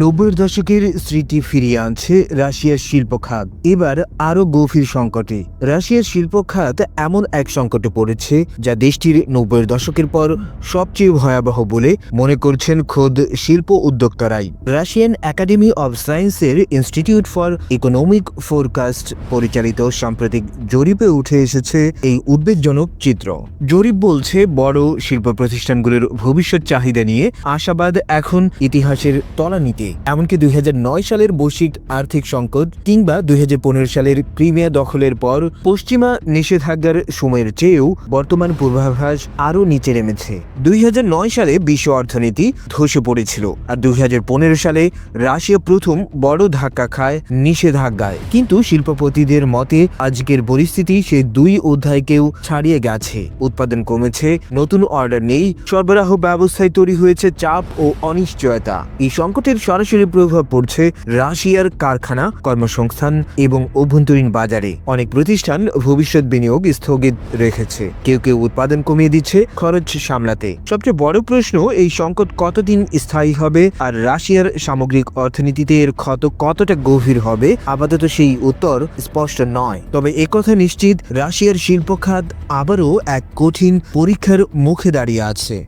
নব্বইয়ের দশকের স্মৃতি ফিরিয়ে আনছে রাশিয়ার শিল্প খাত এবার আরও গভীর সংকটে। রাশিয়ার শিল্প খাত এমন এক সংকটে পড়েছে যা দেশটির নব্বইয়ের দশকের পর সবচেয়ে ভয়াবহ বলে মনে করছেন খোদ শিল্প উদ্যোক্তারাই। রাশিয়ান একাডেমি অব সায়েন্সের ইনস্টিটিউট ফর ইকোনমিক ফোরকাস্ট পরিচালিত সাম্প্রতিক জরিপে উঠে এসেছে এই উদ্বেগজনক চিত্র। জরিপ বলছে, বড় শিল্প প্রতিষ্ঠানগুলোর ভবিষ্যৎ চাহিদা নিয়ে আশাবাদ এখন ইতিহাসের তলানিতে। এমনকি দুই হাজার নয় সালের বৈশ্বিক আর্থিক সংকট কিংবা দুই সালের ক্রিমিয়া দখলের পর পশ্চিমা নিষেধাজ্ঞার সময়ের চেয়েও বর্তমান পূর্বাভাস আরও নিচে নেমেছে। দুই সালে বিশ্ব অর্থনীতি ধসে পড়েছিল আর দুই সালে রাশিয়া প্রথম বড় ধাক্কা খায় নিষেধাজ্ঞায়। কিন্তু শিল্পপতিদের মতে, আজকের পরিস্থিতি সে দুই অধ্যায়কেও ছাড়িয়ে গেছে। উৎপাদন কমেছে, নতুন অর্ডার নেই, সরবরাহ ব্যবস্থায় তৈরি হয়েছে চাপ ও অনিশ্চয়তা। এই সংকটের সরাসরি প্রভাব পড়ছে রাশিয়ার কারখানা, কর্মসংস্থান এবং অভ্যন্তরীণ বাজারে। অনেক প্রতিষ্ঠান ভবিষ্যৎ বিনিয়োগ স্থগিত রেখেছে। কেউ কেউ উৎপাদন কমিয়ে দিচ্ছে খরচ সামলাতে। সবচেয়ে বড় প্রশ্ন, এই সংকট কতদিন স্থায়ী হবে আর রাশিয়ার সামগ্রিক অর্থনীতিতে এর ক্ষত কতটা গভীর হবে? আপাতত সেই উত্তর স্পষ্ট নয়। তবে একথা নিশ্চিত, রাশিয়ার শিল্প খাত আবারও এক কঠিন পরীক্ষার মুখে দাঁড়িয়ে আছে।